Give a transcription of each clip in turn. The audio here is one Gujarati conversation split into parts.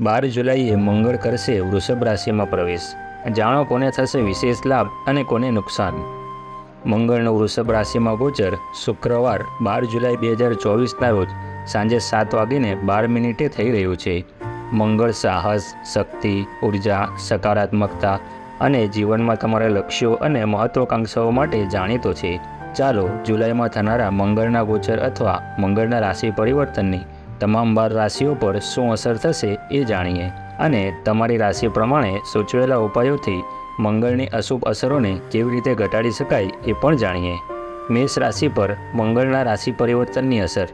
બાર જુલાઈએ મંગળ કરશે વૃષભ રાશિમાં પ્રવેશ. જાણો કોને થશે વિશેષ લાભ અને કોને નુકસાન. મંગળનો વૃષભ રાશિમાં ગોચર, શુક્રવાર, બાર જુલાઈ બે હજાર ચોવીસના રોજ સાંજે સાત વાગીને બાર મિનિટે થઈ રહ્યું છે. મંગળ સાહસ, શક્તિ, ઊર્જા, સકારાત્મકતા અને જીવનમાં તમારા લક્ષ્યો અને મહત્વાકાંક્ષાઓ માટે જાણીતો છે. ચાલો જુલાઈમાં થનારા મંગળના ગોચર અથવા મંગળના રાશિ પરિવર્તનની તમામ બાર રાશિઓ પર શું અસર થશે એ જાણીએ અને તમારી રાશિ પ્રમાણે સૂચવેલા ઉપાયોથી મંગળની અશુભ અસરોને કેવી રીતે ઘટાડી શકાય એ પણ જાણીએ. મેષ રાશિ પર મંગળના રાશિ પરિવર્તનની અસર.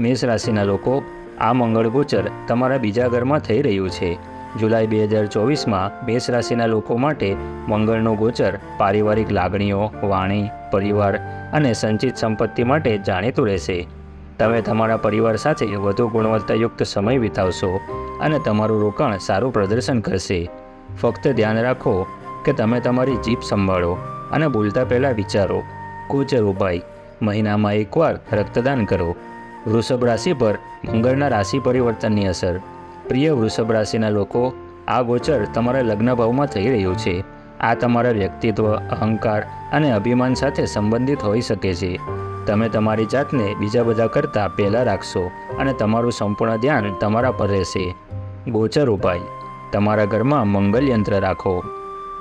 મેષ રાશિના લોકો, આ મંગળ ગોચર તમારા બીજા ઘરમાં થઈ રહ્યું છે. જુલાઈ બે હજાર ચોવીસમાં મેષ રાશિના લોકો માટે મંગળનું ગોચર પારિવારિક લાગણીઓ, વાણી, પરિવાર અને સંચિત સંપત્તિ માટે જાણીતું રહેશે. તમે તમારા પરિવાર સાથે વધુ ગુણવત્તાયુક્ત સમય વિતાવશો અને તમારું રોકાણ સારું પ્રદર્શન કરશે. ફક્ત ધ્યાન રાખો કે તમે તમારી જીભ સંભાળો અને બોલતા પહેલાં વિચારો કોચર ઉપાય મહિનામાં એકવાર રક્તદાન કરો. વૃષભ રાશિ પર મંગળના રાશિ પરિવર્તનની અસર. પ્રિય વૃષભ રાશિના લોકો, આ ગોચર તમારા લગ્ન ભાવમાં થઈ રહ્યું છે. આ તમારા વ્યક્તિત્વ, અહંકાર અને અભિમાન સાથે સંબંધિત હોઈ શકે છે. તમે તમારી જાતને બીજા બધા કરતાં પહેલાં રાખશો અને તમારું સંપૂર્ણ ધ્યાન તમારા પર રહેશે. ગોચર ઉપાય. તમારા ઘરમાં મંગલ યંત્ર રાખો.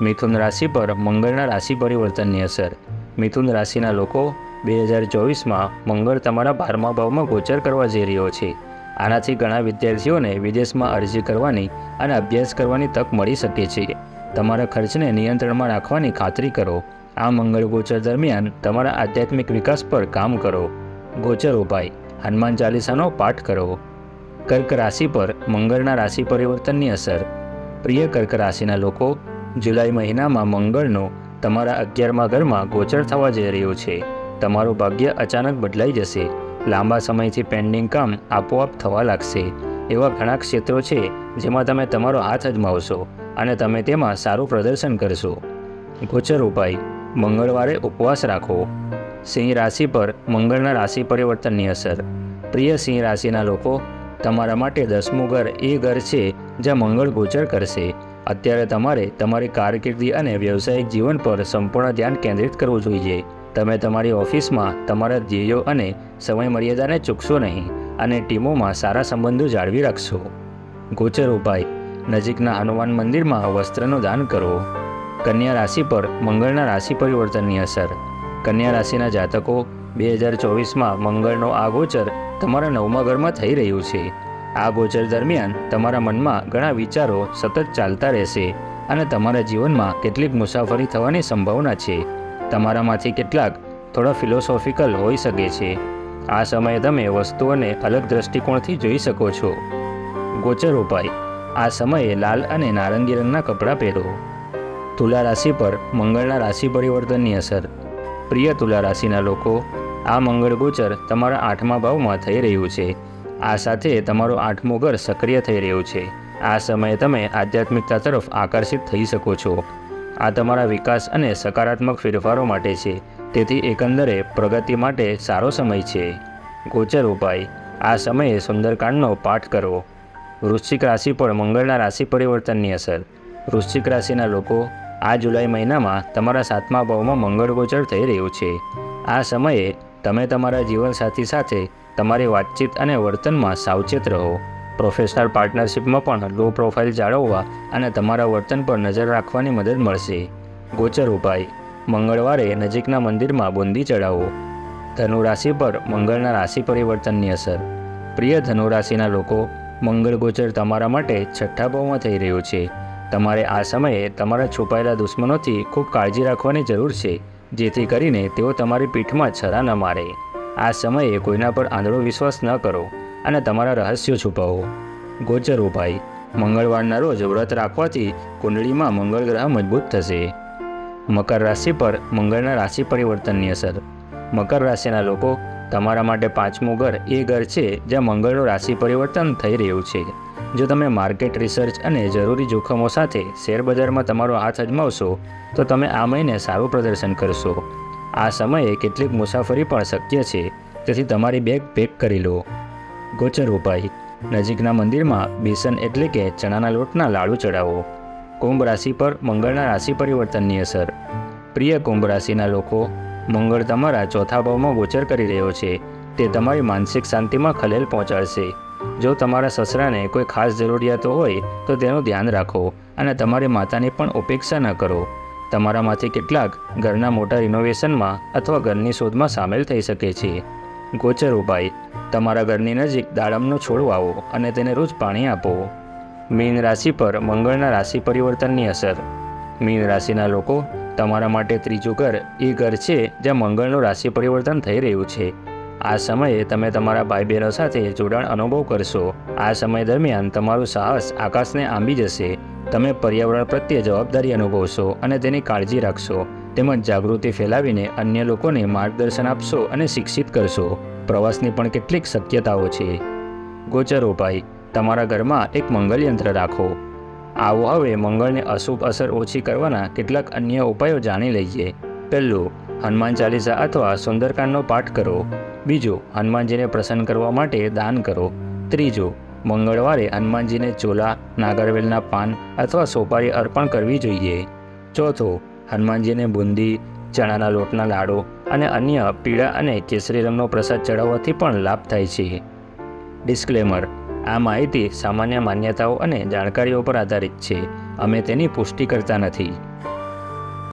મિથુન રાશિ પર મંગળના રાશિ પરિવર્તનની અસર. મિથુન રાશિના લોકો બે હજાર ચોવીસમાં મંગળ તમારા બારમા ભાવમાં ગોચર કરવા જઈ રહ્યો છે. આનાથી ઘણા વિદ્યાર્થીઓને વિદેશમાં અરજી કરવાની અને અભ્યાસ કરવાની તક મળી શકે છે. તમારા ખર્ચને નિયંત્રણમાં રાખવાની ખાતરી કરો. આ મંગળ ગોચર દરમિયાન તમારા આધ્યાત્મિક વિકાસ પર કામ કરો. ગોચર ઉપાય હનુમાન ચાલીસાનો પાઠ કરો. કર્ક રાશિ પર મંગળના રાશિ પરિવર્તનની અસર. પ્રિય કર્ક રાશિના લોકો, જુલાઈ મહિનામાં મંગળનો તમારા અગિયારમા ઘરમાં ગોચર થવા જઈ રહ્યું છે. તમારું ભાગ્ય અચાનક બદલાઈ જશે. લાંબા સમયથી પેન્ડિંગ કામ આપોઆપ થવા લાગશે. એવા ઘણા ક્ષેત્રો છે જેમાં તમે તમારો હાથ અજમાવશો અને તમે તેમાં સારું પ્રદર્શન કરશો. ગોચર ઉપાય મંગળવારે ઉપવાસ રાખો. સિંહ રાશિ પર મંગળના રાશિ પરિવર્તનની અસર. પ્રિય સિંહ રાશિના લોકો, તમારા માટે દસમું ઘર એ ઘર છે જ્યાં મંગળ ગોચર કરશે. અત્યારે તમારે તમારી કારકિર્દી અને વ્યવસાયિક જીવન પર સંપૂર્ણ ધ્યાન કેન્દ્રિત કરવું જોઈએ. તમે તમારી ઓફિસમાં તમારા ધ્યેયો અને સમયમર્યાદાને ચૂકશો નહીં અને ટીમોમાં સારા સંબંધો જાળવી રાખશો. ગોચર ઉપાય. નજીકના હનુમાન મંદિરમાં વસ્ત્રનું દાન કરો. કન્યા રાશિ પર મંગળના રાશિ પરિવર્તનની અસર. કન્યા રાશિના જાતકો બે હજાર ચોવીસમાં મંગળનો આ ગોચર તમારા નવમા ઘરમાં થઈ રહ્યું છે. આ ગોચર દરમિયાન તમારા મનમાં ઘણા વિચારો સતત ચાલતા રહેશે અને તમારા જીવનમાં કેટલીક મુસાફરી થવાની સંભાવના છે. તમારામાંથી કેટલાક થોડા ફિલોસોફિકલ હોઈ શકે છે. આ સમયે તમે વસ્તુઓને અલગ દ્રષ્ટિકોણથી જોઈ શકો છો. ગોચર ઉપાય. આ સમયે લાલ અને નારંગી રંગના કપડાં પહેરો. તુલા રાશિ પર મંગળના રાશિ પરિવર્તનની અસર. પ્રિય તુલા રાશિના લોકો, આ મંગળ ગોચર તમારા આઠમા ભાવમાં થઈ રહ્યું છે. આ સાથે તમારું આઠમું ઘર સક્રિય થઈ રહ્યું છે. આ સમયે તમે આધ્યાત્મિકતા તરફ આકર્ષિત થઈ શકો છો. આ તમારા વિકાસ અને સકારાત્મક ફેરફારો માટે છે. તેથી એકંદરે પ્રગતિ માટે સારો સમય છે. ગોચર ઉપાય, આ સમયે સુંદરકાંડનો પાઠ કરો. વૃશ્ચિક રાશિ પર મંગળના રાશિ પરિવર્તનની અસર. વૃશ્ચિક રાશિના લોકો આ જુલાઈ મહિનામાં તમારા સાતમા ભાવમાં મંગળ ગોચર થઈ રહ્યું છે. આ સમયે તમે તમારા જીવનસાથી સાથે તમારી વાતચીત અને વર્તનમાં સાવચેત રહો. પ્રોફેશનલ પાર્ટનરશિપમાં પણ લો પ્રોફાઇલ જાળવવા અને તમારા વર્તન પર નજર રાખવાની મદદ મળશે. ગોચર ઉપાય. મંગળવારે નજીકના મંદિરમાં બુંદી ચડાવો ધનુરાશિ પર મંગળના રાશિ પરિવર્તનની અસર. પ્રિય ધનુરાશિના લોકો, મંગળ ગોચર તમારા માટે છઠ્ઠા ભાવમાં થઈ રહ્યું છે. તમારે આ સમયે તમારા છુપાયેલા દુશ્મનોથી ખૂબ કાળજી રાખવાની જરૂર છે, જેથી કરીને તેઓ તમારી પીઠમાં છરા ન મારે. આ સમયે કોઈના પર આંધળો વિશ્વાસ ન કરો અને તમારા રહસ્યો છુપાવો. ગોચર ઉપાય. મંગળવારના રોજ વ્રત રાખવાથી કુંડળીમાં મંગળ ગ્રહ મજબૂત થશે. મકર રાશિ પર મંગળના રાશિ પરિવર્તનની અસર. મકર રાશિના લોકો તમારા માટે પાંચમું ઘર એ ઘર છે જ્યાં મંગળનું રાશિ પરિવર્તન થઈ રહ્યું છે. જો તમે માર્કેટ રિસર્ચ અને જરૂરી જોખમો સાથે શેરબજારમાં તમારો હાથ અજમાવશો, તો તમે આ મહિને સારું પ્રદર્શન કરશો. આ સમયે કેટલીક મુસાફરી પણ શક્ય છે, તેથી તમારી બેગ પેક કરી લો. ગોચર ઉપાય. નજીકના મંદિરમાં બેસન એટલે કે ચણાના લોટના લાડુ ચડાવો. કુંભ રાશિ પર મંગળના રાશિ પરિવર્તનની અસર. પ્રિય કુંભ રાશિના લોકો, મંગળ તમારા ચોથા ભાવમાં ગોચર કરી રહ્યો છે. તે તમારી માનસિક શાંતિમાં ખલેલ પહોંચાડશે. જો તમારા સસરાને કોઈ ખાસ જરૂરિયાતો હોય, તો તેનું ધ્યાન રાખો અને તમારી માતાની પણ ઉપેક્ષા ન કરો. તમારામાંથી કેટલાક ઘરના મોટા રિનોવેશનમાં અથવા ઘરની શોધમાં સામેલ થઈ શકે છે. ગોચર ઉપાય. તમારા ઘરની નજીક દાડમનો છોડ વાવો અને તેને રોજ પાણી આપો. મીન રાશિ પર મંગળના રાશિ પરિવર્તનની અસર. મીન રાશિના લોકો તમારા માટે ત્રીજું ઘર એ ઘર છે જ્યાં મંગળનું રાશિ પરિવર્તન થઈ રહ્યું છે. આ સમયે તમે તમારા ભાઈ બહેનો સાથે જોડાણ અનુભવ કરશો. આ સમય દરમિયાન તમારું સાહસ આકાશને આંબી જશે. તમે પર્યાવરણ પ્રત્યે જવાબદારી અનુભવશો અને તેની કાળજી રાખશો. તેમજ જાગૃતિ ફેલાવીને અન્ય લોકોને માર્ગદર્શન આપશો અને શિક્ષિત કરશો. પ્રવાસની પણ કેટલીક શક્યતાઓ છે. ગોચર ઉપાય તમારા ઘરમાં એક મંગલ યંત્ર રાખો. આવો હવે મંગળને અશુભ અસર ઓછી કરવાના કેટલાક અન્ય ઉપાયો જાણી લઈએ. પહેલું, હનુમાન ચાલીસા અથવા સુંદરકાંડનો પાઠ કરો. બીજું, હનુમાનજીને પ્રસન્ન કરવા માટે દાન કરો. ત્રીજો, મંગળવારે હનુમાનજીને ચોલા, નાગરવેલના પાન અથવા સોપારી અર્પણ કરવી જોઈએ. ચોથો, હનુમાનજીને બુંદી, ચણાના લોટના લાડુ અને અન્ય પીળા અને કેસરી રંગનો પ્રસાદ ચડાવવાથી પણ લાભ થાય છે. ડિસ્ક્લેમર, આ માહિતી સામાન્ય માન્યતાઓ અને જાણકારીઓ પર આધારિત છે. અમે તેની પુષ્ટિ કરતા નથી.